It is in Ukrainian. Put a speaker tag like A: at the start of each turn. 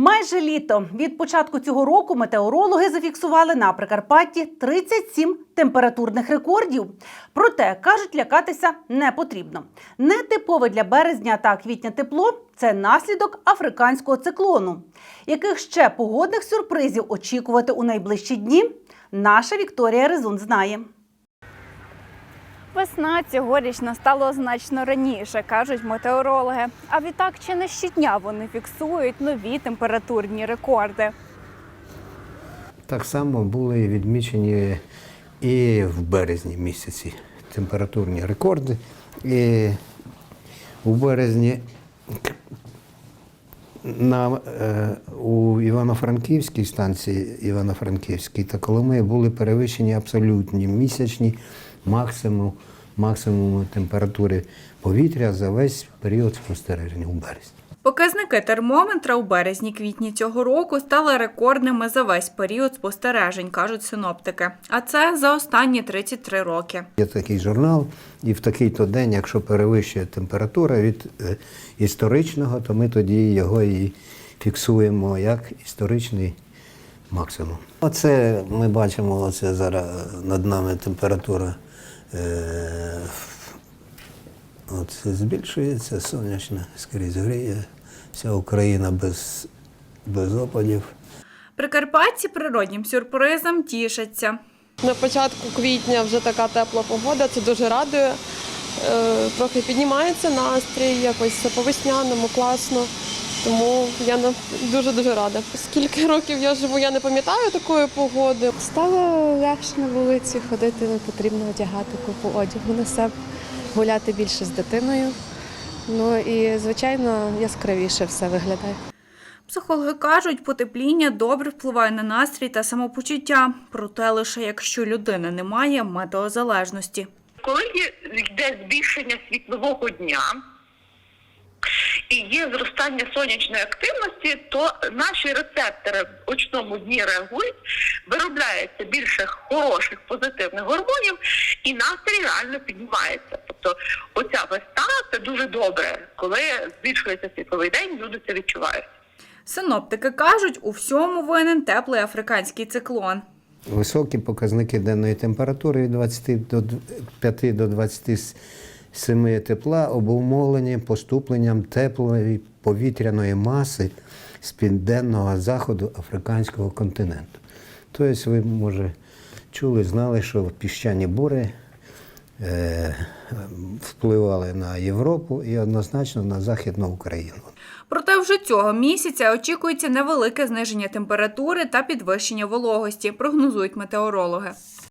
A: Майже літо від початку цього року метеорологи зафіксували на Прикарпатті 37 температурних рекордів. Проте кажуть, лякатися не потрібно. Нетипове для березня та квітня тепло це наслідок африканського циклону. Яких ще погодних сюрпризів очікувати у найближчі дні? Наша Вікторія Резун знає.
B: Весна цьогоріч настала значно раніше, кажуть метеорологи. А відтак чи не щодня вони фіксують нові температурні рекорди.
C: Так само були відмічені і в березні місяці температурні рекорди. І у березні на, е, у Івано-Франківській станції Івано-Франківській та Коломиї були перевищені абсолютні місячні максимум, максимуми температури повітря за весь період спостереження у березні.
D: Показники термометра у березні-квітні цього року стали рекордними за весь період спостережень, кажуть синоптики. А це за останні 33 роки.
C: Є такий журнал, і в такий-то день, якщо перевищує температура від е, історичного, то ми тоді його і фіксуємо як історичний максимум. Оце ми бачимо, оце зараз над нами температура е, оце збільшується, сонячна скрізь гріє, вся Україна без, без опадів.
D: Прикарпатці природнім сюрпризом тішаться.
E: На початку квітня вже така тепла погода, це дуже радує. Е, Трохи піднімається настрій, якось по-весняному, класно. Тому я дуже-дуже рада. Скільки років я живу, я не пам'ятаю такої погоди.
F: Стало легше на вулиці ходити, не потрібно одягати купу одягу на себе, гуляти більше з дитиною. Ну і, звичайно, яскравіше все виглядає.
D: Психологи кажуть, потепління добре впливає на настрій та самопочуття, проте лише якщо людина не має метеозалежності.
G: коли є- йде збільшення світлового дня і є зростання сонячної активності, то наші рецептори в очному дні реагують, виробляється більше хороших позитивних гормонів, і настрій реально піднімається. Тобто оця весна це дуже добре, коли збільшується світловий день, люди це відчувають.
D: Синоптики кажуть, у всьому винен теплий африканський циклон.
C: Високі показники денної температури від 25 до 5 до 27 тепла обумовлені поступленням теплої повітряної маси з південного заходу африканського континенту. Тобто, ви, може, чули, знали, що піщані бури е, впливали на Європу і однозначно на Західну Україну.
D: Проте вже цього місяця очікується невелике зниження температури та підвищення вологості, прогнозують метеорологи.